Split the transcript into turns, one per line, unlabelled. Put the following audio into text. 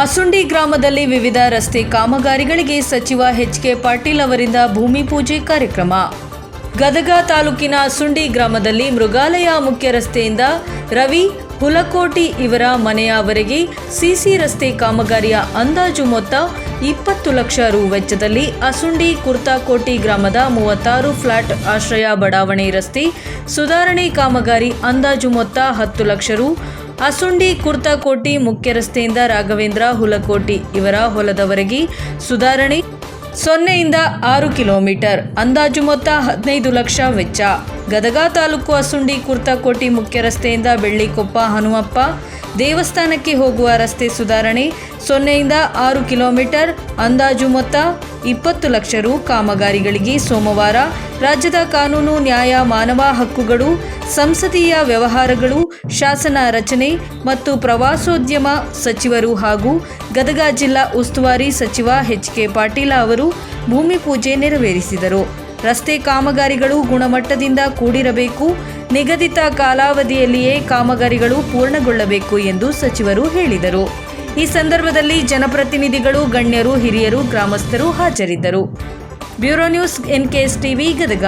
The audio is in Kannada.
ಅಸುಂಡಿ ಗ್ರಾಮದಲ್ಲಿ ವಿವಿಧ ರಸ್ತೆ ಕಾಮಗಾರಿಗಳಿಗೆ ಸಚಿವ ಎಚ್ ಕೆ ಪಾಟೀಲ್ ಅವರಿಂದ ಭೂಮಿ ಪೂಜೆ ಕಾರ್ಯಕ್ರಮ. ಗದಗ ತಾಲೂಕಿನ ಅಸುಂಡಿ ಗ್ರಾಮದಲ್ಲಿ ಮೃಗಾಲಯ ಮುಖ್ಯ ರಸ್ತೆಯಿಂದ ರವಿ ಹುಲಕೋಟಿ ಇವರ ಮನೆಯವರೆಗೆ ಸಿಸಿ ರಸ್ತೆ ಕಾಮಗಾರಿಯ ಅಂದಾಜು ಮೊತ್ತ ಇಪ್ಪತ್ತು ಲಕ್ಷ ರು ವೆಚ್ಚದಲ್ಲಿ ಅಸುಂಡಿ ಕುರ್ತಾಕೋಟಿ ಗ್ರಾಮದ ಮೂವತ್ತಾರು ಫ್ಲಾಟ್ ಆಶ್ರಯ ಬಡಾವಣೆ ರಸ್ತೆ, ಸುಧಾರಣೆ ಕಾಮಗಾರಿ ಅಂದಾಜು ಮೊತ್ತ ಹತ್ತು ಲಕ್ಷ ರು. ಅಸುಂಡಿ ಕುರ್ತಾಕೋಟಿ ಮುಖ್ಯ ರಸ್ತೆಯಿಂದ ರಾಘವೇಂದ್ರ ಹುಲಕೋಟಿ ಇವರ ಹೊಲದವರೆಗೆ ಸುಧಾರಣೆ ಸೊನ್ನೆಯಿಂದ ಆರು ಕಿಲೋಮೀಟರ್, ಅಂದಾಜು ಮೊತ್ತ ಹದಿನೈದು ಲಕ್ಷ ವೆಚ್ಚ. ಗದಗ ತಾಲೂಕು ಅಸುಂಡಿ ಕುರ್ತಾಕೋಟಿ ಮುಖ್ಯ ರಸ್ತೆಯಿಂದ ಬೆಳ್ಳಿಕೊಪ್ಪ ಹನುಮಪ್ಪ ದೇವಸ್ಥಾನಕ್ಕೆ ಹೋಗುವ ರಸ್ತೆ ಸುಧಾರಣೆ, ಸೊನ್ನೆಯಿಂದ ಆರು ಕಿಲೋಮೀಟರ್, ಅಂದಾಜು ಮೊತ್ತ ಇಪ್ಪತ್ತು ಲಕ್ಷ ರು ಕಾಮಗಾರಿಗಳಿಗೆ ಸೋಮವಾರ ರಾಜ್ಯದ ಕಾನೂನು ನ್ಯಾಯ ಮಾನವ ಹಕ್ಕುಗಳು, ಸಂಸದೀಯ ವ್ಯವಹಾರಗಳು, ಶಾಸನ ರಚನೆ ಮತ್ತು ಪ್ರವಾಸೋದ್ಯಮ ಸಚಿವರು ಹಾಗೂ ಗದಗ ಜಿಲ್ಲಾ ಉಸ್ತುವಾರಿ ಸಚಿವ ಎಚ್ ಕೆ ಪಾಟೀಲ ಅವರು ಭೂಮಿ ಪೂಜೆ ನೆರವೇರಿಸಿದರು. ರಸ್ತೆ ಕಾಮಗಾರಿಗಳು ಗುಣಮಟ್ಟದಿಂದ ಕೂಡಿರಬೇಕು. ನಿಗದಿತ ಕಾಲಾವಧಿಯಲ್ಲಿಯೇ ಕಾಮಗಾರಿಗಳು ಪೂರ್ಣಗೊಳ್ಳಬೇಕು ಎಂದು ಸಚಿವರು ಹೇಳಿದರು. ಈ ಸಂದರ್ಭದಲ್ಲಿ ಜನಪ್ರತಿನಿಧಿಗಳು, ಗಣ್ಯರು, ಹಿರಿಯರು, ಗ್ರಾಮಸ್ಥರು ಹಾಜರಿದ್ದರು. Bureau news NKS TV Gadag.